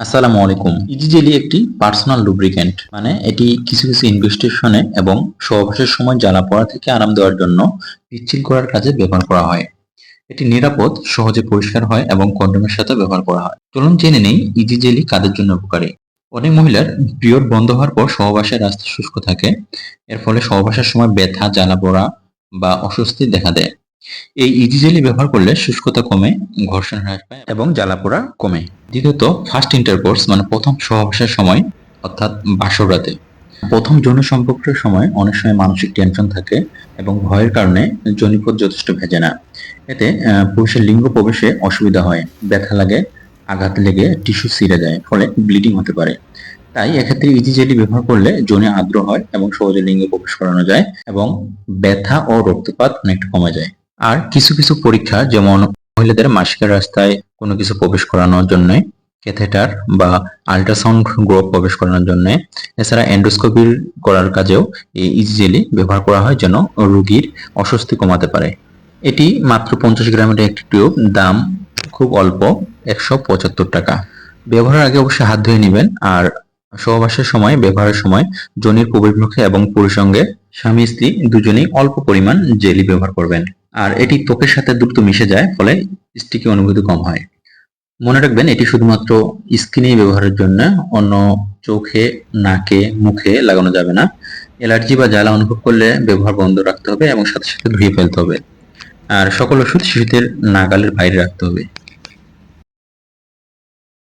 আসসালামু আলাইকুম। Easy jelly একটি পার্সোনাল লুব্রিক্যান্ট মানে এটি কিছু কিছু ইনভেস্টিগেশনে এবং সহবাসের সময় জ্বালা পড়া থেকে আরাম দেওয়ার জন্য পিচ্ছিল করার কাজে ব্যবহার করা হয়। এটি নিরাপদ, সহজে পরিষ্কার হয় এবং কন্ডোমের সাথে ব্যবহার করা হয়। চলুন জেনে নেই ইজি জেলি কাদের জন্য উপকারী। অনেক মহিলার পিরিয়ড বন্ধ হওয়ার পর সহবাসের রাস্তা শুষ্ক থাকে। এর ফলে সহবাসের সময় ব্যথা, জ্বালা পড়া বা অস্বস্তি দেখা দেয়। এই ইজি জেলি ব্যবহার করলে শুষ্কতা কমে ঘর্ষণ হ্রাস পায় এবং জ্বালা পোড়া কমে। দ্বিতীয়ত ফার্স্ট ইন্টারকোর্স মানে প্রথম সহবাসের সময় অর্থাৎ বাসরাতে প্রথম যৌন সম্পর্কের সময় অনেক সময় মানসিক টেনশন থাকে এবং ভয়ের কারণে যৌনিপথ যথেষ্ট ভেজে না। এতে পুরুষের লিঙ্গ প্রবেশে অসুবিধা হয় ব্যথা লাগে আঘাত লেগে টিস্যু ছিঁড়ে যায় ফলে ব্লিডিং হতে পারে। তাই এক্ষেত্রে ইজি জেলি ব্যবহার করলে যৌনে আর্দ্র হয় এবং সহজে লিঙ্গে প্রবেশ করানো যায় এবং ব্যথা ও রক্তপাত অনেকটা কমে যায়। আর কিছু কিছু পরীক্ষা, যেমন মহিলাদের মাসিকের রাস্তায় কোনো কিছু প্রবেশ করানোর জন্য, ক্যাথেটার বা আল্ট্রাসাউন্ড গ্রোপ প্রবেশ করানোর জন্য। এছাড়া এন্ডোস্কোপির করার কাজেও এই ইজি জেলি ব্যবহার করা হয় যেন রোগীর অস্বস্তি কমাতে পারে। এটি মাত্র পঞ্চাশ গ্রামের একটি টিউব, দাম খুব অল্প, একশো পঁচাত্তর টাকা। ব্যবহারের আগে অবশ্যই হাত ধুয়ে নেবেন আর সহবাসের সময়, ব্যবহারের সময় জনির প্রবেশমুখে এবং পুরুষঙ্গে স্বামী স্ত্রী দুজনেই অল্প পরিমাণ জেলি ব্যবহার করবেন। আর এটি ত্বকের সাথে দ্রুত মিশে যায়, ফলে স্টিকি অনুভূতি কম হয়। মনে রাখবেন, এটি শুধুমাত্র স্কিনে ব্যবহারের জন্য, অন্য চোখে, নাকে, মুখে লাগানো যাবে না। অ্যালার্জি বা জ্বালা অনুভব করলে ব্যবহার বন্ধ রাখতে হবে এবং সাথে সাথে ধুয়ে ফেলতে হবে। আর সকল ওষুধ শিশুদের নাগালের বাইরে রাখতে হবে।